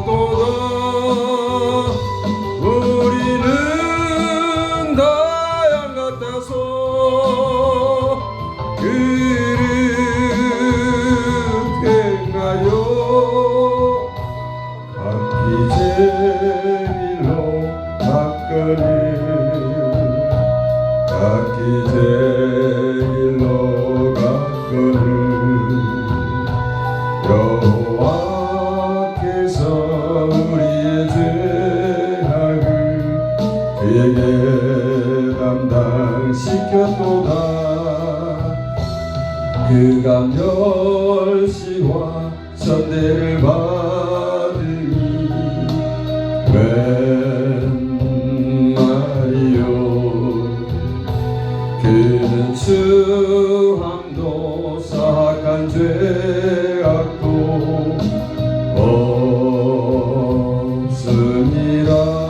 없도다 우리는 다양 같아서 그릴 테니까요. 지켰도다. 그가 멸시와 천대를 받으니 웬마이요. 그는 주함도 사악한 죄악도 없으니라.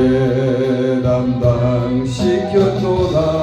제 담당시켰도다